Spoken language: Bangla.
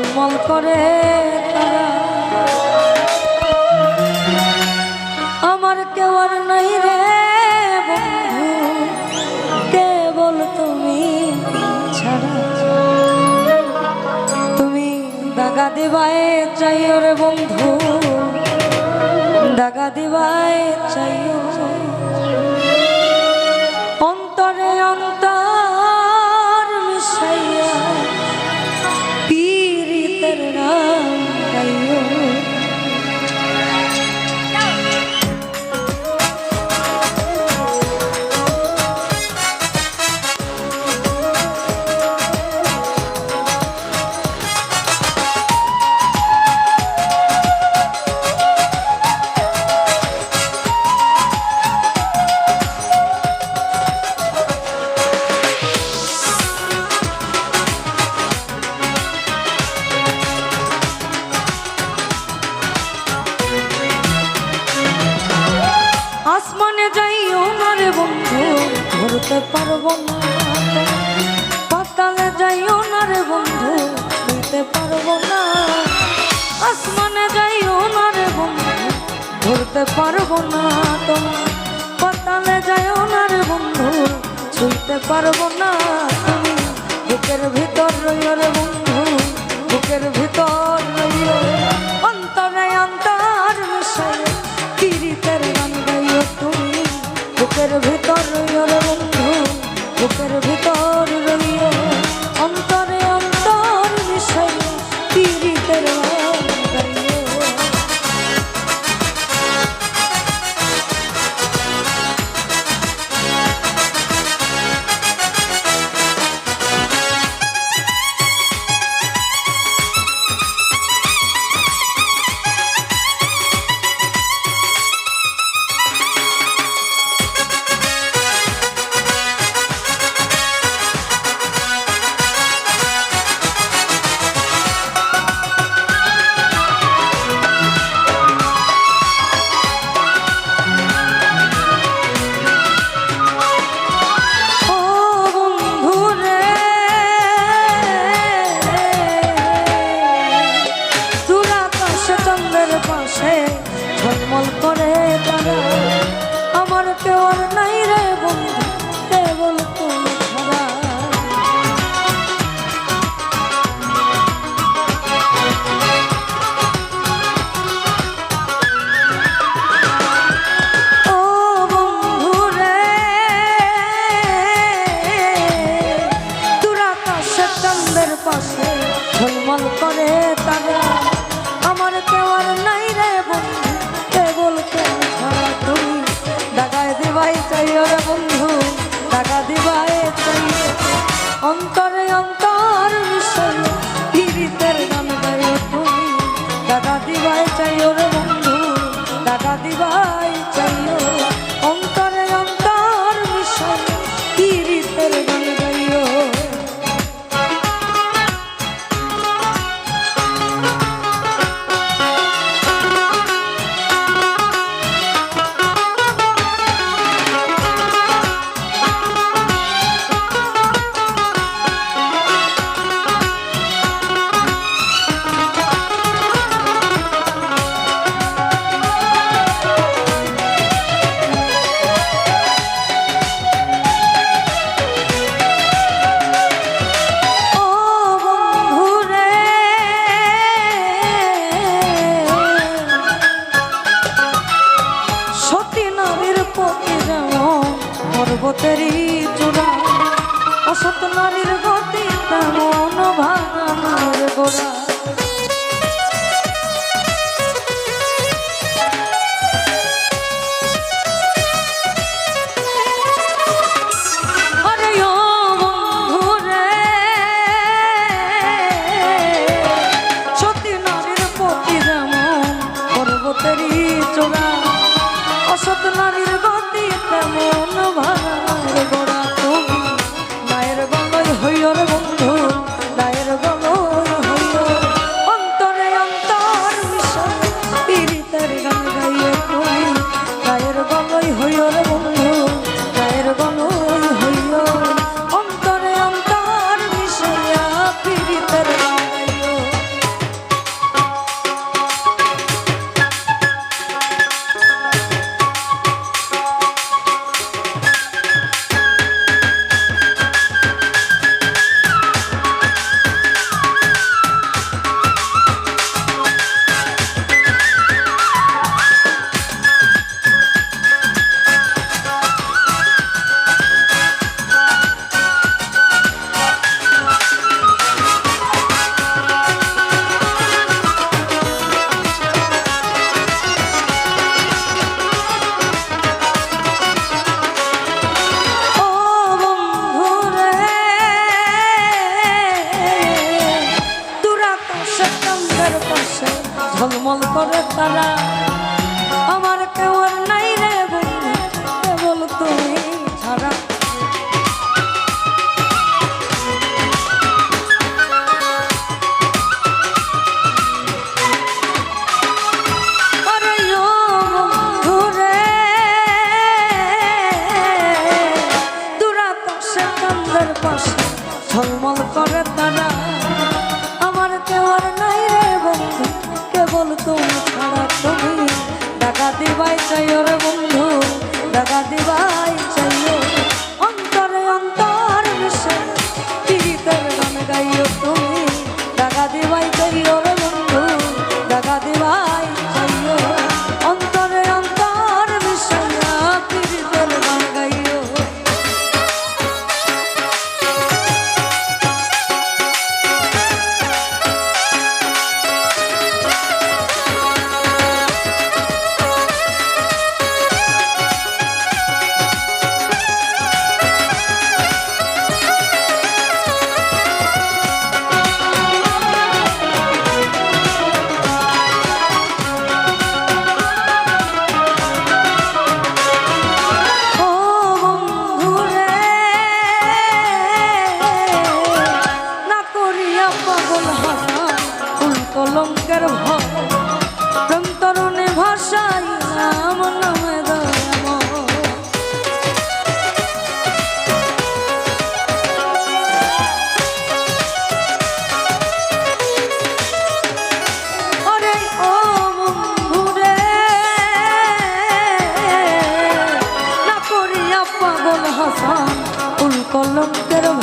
ঝলমল করে আমার কেউ আর নাই রে বন্ধু, কেবল তুমি ছাড়া। তুমি দাগা দিবায় চাইও রে বন্ধু, দাগা দিবায় চাইও না পাতালে যাইও না রে বন্ধু নিতে পারব না। আসমানে যাইও না রে বন্ধু, ধরতে পারব না তোমার পাতালে যাইও না রে বন্ধু ছুঁতে পারব না তুমি। বুকের ভিতর রইও বন্ধু, বুকের ভিতর दिवाए चाहिए अंतर চোরা অসত নারীর pasta. উল